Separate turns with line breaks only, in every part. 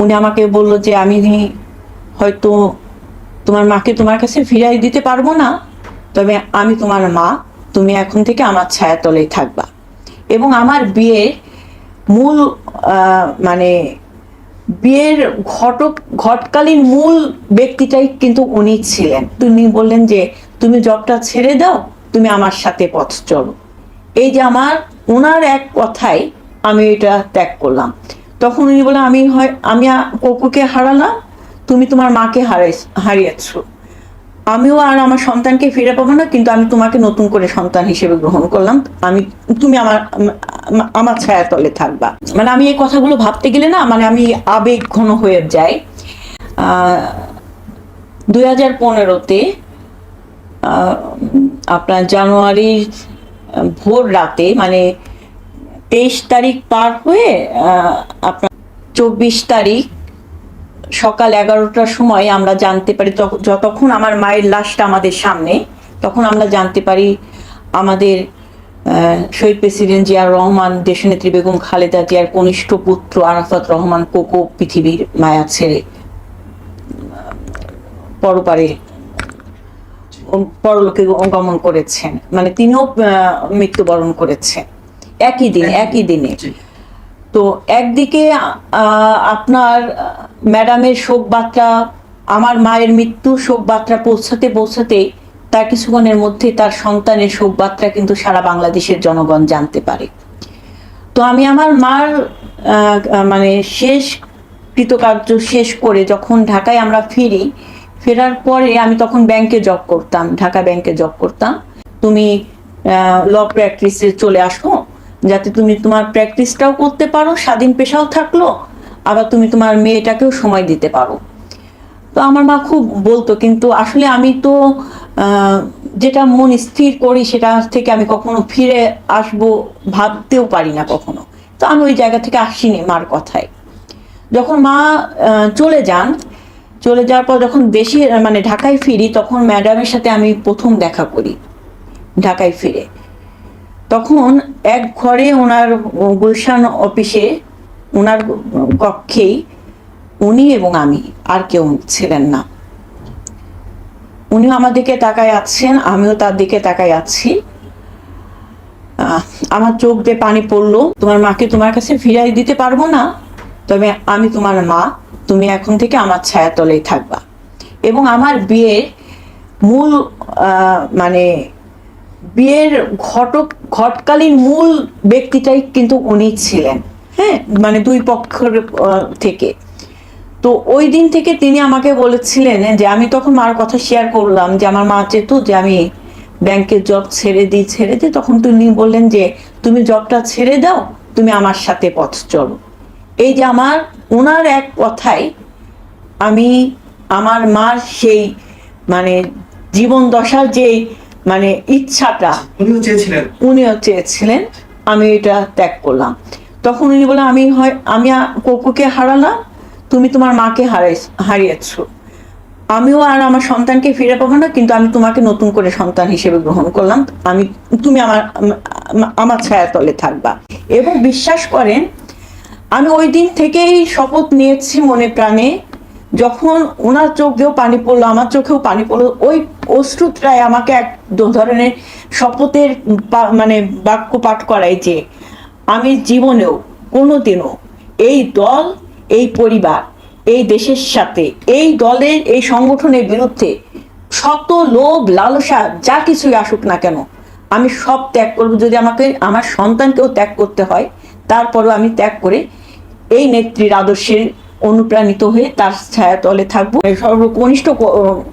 উনি আমাকে বলল যে আমি হয়তো তোমার মাকে তোমার কাছে ফিরাই দিতে পারব না, তবে আমি তোমার মা, তুমি এখন থেকে আমার ছায়াতলেই থাকবা। এবং আমার বিয়ের মূল মানে বিয়ের ঘটক ঘটকালীন মূল ব্যক্তিটাই কিন্তু উনি ছিলেন। তিনি বললেন যে, তুমি জবটা ছেড়ে দাও, তুমি আমার সাথে পথ চলো। এই যে আমার ওনার এক কথাই আমি এটা ত্যাগ করলাম। তখন উনি বলে আমি হয়, আমি ককুকে হারালাম, তুমি তোমার মাকে হারাই হারিয়েছো। আমিও আর আমার সন্তানকে ফিরে পাবো না, কিন্তু আমি তোমাকে নতুন করে সন্তান হিসেবে গ্রহণ করলাম। আমি, তুমি আমার আমার ছায়া তলে থাকবা। মানে আমি এই কথাগুলো ভাবতে গেলে না মানে আমি আবেগ ঘন হয়ে যাই। দুই হাজার পনেরোতে আপনার জানুয়ারির ভোর রাতে মানে তেইশ তারিখ পার হয়ে আপনার চব্বিশ তারিখ সকাল এগারোটার সময় আমরা জানতে পারি যতক্ষণ আমার মায়ের লাশটা আমাদের সামনে, তখন আমরা জানতে পারি আমাদের শহীদ প্রেসিডেন্ট জিয়ার রহমান, দেশনেত্রী বেগম খালেদা জিয়ার কনিষ্ঠ পুত্র আরাফাত রহমান কোকো পৃথিবীর মায়া ছেড়ে, পরপারে পরলোকে গমন করেছেন। মানে তিনিও মৃত্যুবরণ করেছেন। একই দিন একই দিনে। তো একদিকে আপনার ম্যাডামের শোক বার্তা আমার মায়ের মৃত্যু শোক বার্তা পৌঁছাতে পৌঁছাতে তার কিছুক্ষণের মধ্যে তার সন্তানের শোক বার্তা কিন্তু সারা বাংলাদেশের জনগণ জানতে পারে। তো আমি আমার মার মানে শেষ কৃতকার্য শেষ করে যখন ঢাকায় আমরা ফিরি ফেরার পরে আমি তখন ব্যাংকে জব করতাম ঢাকা ব্যাংকে জব করতাম। তুমি ল প্র্যাকটিসে চলে আসো যাতে তুমি তোমার প্র্যাকটিসটাও করতে পারো, স্বাধীন পেশাও থাকল, আবার তুমি তোমার মেয়েটাকেও সময় দিতে পারো। তো আমার মা খুব বলতো, কিন্তু আসলে আমি তো যেটা মন স্থির করি সেটা থেকে আমি কখনো ফিরে আসব ভাবতেও পারি না কখনো। তো আমি ওই জায়গা থেকে আসিনি মার কথায়। যখন মা চলে যান, চলে যাওয়ার পর যখন দেশে মানে ঢাকায় ফিরি, তখন ম্যাডামের সাথে আমি প্রথম দেখা করি, ঢাকায় ফিরে। তখন এক ঘরে ওনার গুলশান অফিসে ওনার কক্ষেই উনি এবং আমি, আর কেউ ছিলেন না। উনিও আমার দিকে তাকায় আছেন, আমিও তার দিকে তাকায় আছি। আমার চোখ দিয়ে পানি পড়ল, তোমার মাকে তোমার কাছে ফিরাই দিতে পারব না, তবে আমি তোমার মা, তুমি এখন থেকে আমার ছায়াতলেই থাকবা। এবং আমার বিয়ের মূল মানে বিয়ের ঘটক, ঘটকালীন মূল ব্যক্তিটাই কিন্তু উনি ছিলেন হ্যাঁ? মানে দুই পক্ষের থেকে। তো ওই দিন থেকে তিনি আমাকে বলেছিলেন যে, আমি তখন মার কথা শেয়ার করলাম, যে আমার মা চেত যে আমি ব্যাংকের জব ছেড়ে দিই ছেড়ে দিই, তখন তিনি বললেন যে, তুমি জবটা ছেড়ে দাও, তুমি আমার সাথে পথ চলো। এই যে আমার ওনার এক কথাই আমি, আমার মার সেই মানে জীবন দশার যে মানে ইচ্ছাটা
উনিও চেয়েছিলেন।
উনিও চেয়েছিলেন আমি এটা ত্যাগ করলাম। তখন উনি বলে আমি হয় আমি কোকুকে হারালাম তুমি তোমার মাকে হারাই হারিয়েছো। আমিও আর আমার সন্তানকে ফিরে পাবো না কিন্তু আমি তোমাকে নতুন করে সন্তান হিসেবে গ্রহণ করলাম। আমি তুমি আমার আম- আমার ছায়াতলে থাকবা। এবং বিশ্বাস করেন আমি ওই দিন থেকেই শপথ নিয়েছি মনে প্রাণে যখন ওনার চোখেও পানি পড়ল আমার চোখেও পানি পড়ল ওই অশ্রুটায় আমাকে এক ধরনের শপথের মানে বাক্য পাঠ করাই যে, আমি জীবনেও, কোনোদিনও এই দল, এই পরিবার, এই দেশের সাথে, এই দলের, এই সংগঠনের বিরুদ্ধে শত লোভ, লালসা, যা কিছুই আসুক না কেন, আমি সব ত্যাগ করব। যদি আমাকে, আমার সন্তানকেও ত্যাগ করতে হয়, তারপরও আমি ত্যাগ করে এই নেত্রীর আদর্শের অনুপ্রাণিত হয়ে তার ছায়াতলে থাকব। সর্বকনিষ্ঠ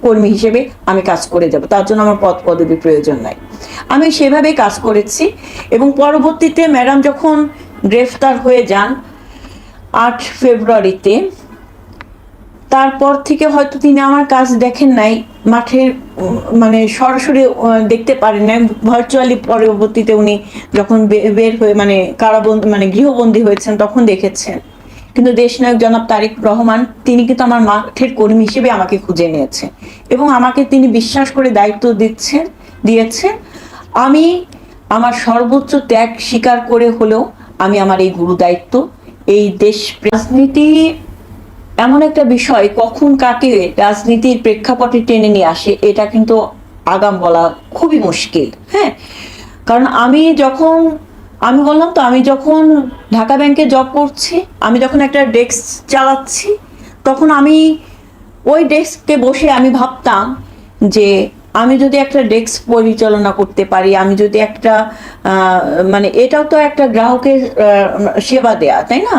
কর্মী হিসেবে আমি কাজ করে যাব। তার জন্য আমার পদ পদবী প্রয়োজন নাই। আমি সেভাবেই কাজ করেছি এবং পরবর্তীতে ম্যাডাম যখন গ্রেফতার হয়ে যান আট ফেব্রুয়ারিতে, তারপর থেকে হয়তো তিনি আমার কাজ দেখেন নাই। মাঠের মানে সরাসরি দেখতে পারেন নাই। ভার্চুয়ালি পরবর্তীতে উনি যখন বের হয়ে মানে কারাবন্দি মানে গৃহবন্দী হয়েছেন, তখন দেখেছেন। কিন্তু দেশনায়ক জনাব তারিক রহমান, তিনি কিন্তু আমার মাঠের কর্মী হিসেবে আমাকে খুঁজে নিয়েছেন এবং আমাকে তিনি বিশ্বাস করে দায়িত্ব দিচ্ছেন, দিয়েছেন। আমি আমার সর্বোচ্চ ত্যাগ স্বীকার করে হলেও আমি আমার এই গুরু দায়িত্ব, এই দেশ রাজনীতি এমন একটা বিষয়, কখন কাকে রাজনীতির প্রেক্ষাপটে টেনে নিয়ে আসে, এটা কিন্তু আগাম বলা খুবই মুশকিল হ্যাঁ? কারণ আমি যখন আমি বললাম তো, আমি যখন ঢাকা ব্যাংকে জব করছি, আমি যখন একটা ডেস্ক চালাচ্ছি, তখন আমি ওই ডেস্কে বসে আমি ভাবতাম যে আমি যদি একটা ডেস্ক পরিচালনা করতে পারি, আমি যদি একটা মানে এটাও তো একটা গ্রাহকের সেবা দেয়া, তাই না?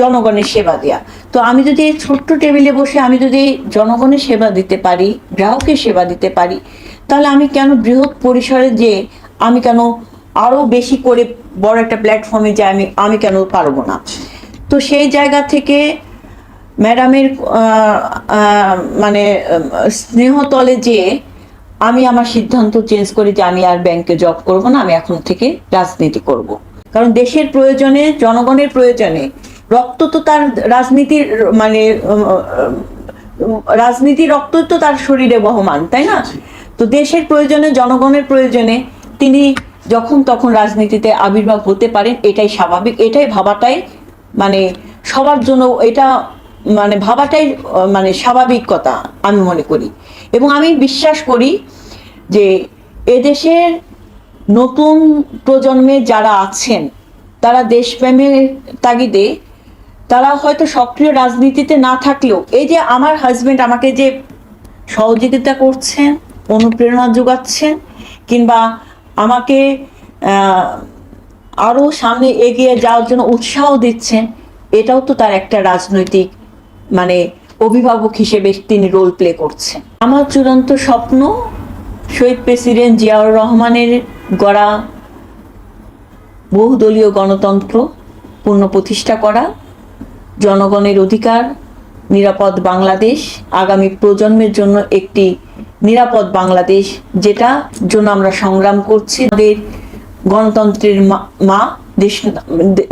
জনগণের সেবা দেয়া। তো আমি যদি এই ছোট্ট টেবিলে বসে আমি যদি জনগণের সেবা দিতে পারি, গ্রাহকের সেবা দিতে পারি, তাহলে আমি কেন বৃহৎ পরিসরে যে আমি কেন আরও বেশি করে বড় একটা প্ল্যাটফর্মে যে আমি আমি কেন পারব না? তো সেই জায়গা থেকে ম্যাডামের মানে স্নেহতলে যে আমি আমার সিদ্ধান্ত চেঞ্জ করি যে আমি আর ব্যাংকে জব করব না আমি এখন থেকে রাজনীতি করব। কারণ দেশের প্রয়োজনে জনগণের প্রয়োজনে রক্ত তো তার রাজনীতির মানে রাজনীতি রক্ত তো তার শরীরে বহমান তাই না? তো দেশের প্রয়োজনে জনগণের প্রয়োজনে তিনি যখন তখন রাজনীতিতে আবির্ভাব হতে পারেন, এটাই স্বাভাবিক, এটাই ভাবাটাই মানে সবার জন্য এটা মানে ভাবাটাই মানে স্বাভাবিক কথা আমি মনে করি। এবং আমি বিশ্বাস করি যে এদেশের নতুন প্রজন্মে যারা আছেন, তারা দেশপ্রেমের তাগিদে, তারা হয়তো সক্রিয় রাজনীতিতে না থাকলেও, এই যে আমার হাজবেন্ড আমাকে যে সহযোগিতা করছেন, অনুপ্রেরণা যোগাচ্ছেন, কিংবা আমাকে আহ, আরও সামনে এগিয়ে যাওয়ার জন্য উৎসাহ দিচ্ছেন এটাও তো তার একটা রাজনৈতিক মানে অভিভাবক হিসেবে তিনি রোল প্লে করছেন আমার চূড়ান্ত স্বপ্ন শহীদ প্রেসিডেন্ট জিয়াউর রহমানের গড়া বহুদলীয় গণতন্ত্র পূর্ণ প্রতিষ্ঠা করা জনগণের অধিকার নিরাপদ বাংলাদেশ আগামী প্রজন্মের জন্য একটি নিরাপদ বাংলাদেশ, যেটা জন্য আমরা সংগ্রাম করছি। আমাদের গণতন্ত্রের মা- দেশ,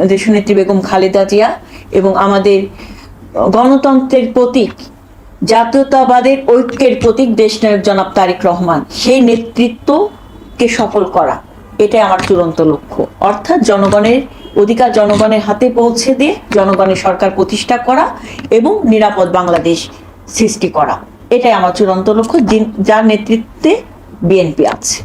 দেশনেত্রী বেগম খালেদা জিয়া এবং আমাদের গণতন্ত্রের প্রতীক, জাতীয়তাবাদের ঐক্যের প্রতীক দেশনায়ক জনাব তারেক রহমান। সেই নেতৃত্বকে সফল করা, এটাই আমার চূড়ান্ত লক্ষ্য। অর্থাৎ জনগণের অধিকার জনগণের হাতে পৌঁছে দিয়ে জনগণের সরকার প্রতিষ্ঠা করা এবং নিরাপদ বাংলাদেশ সৃষ্টি করা। এটাই আমার চূড়ান্ত লক্ষ্য। যার নেতৃত্বে বিএনপি আছে।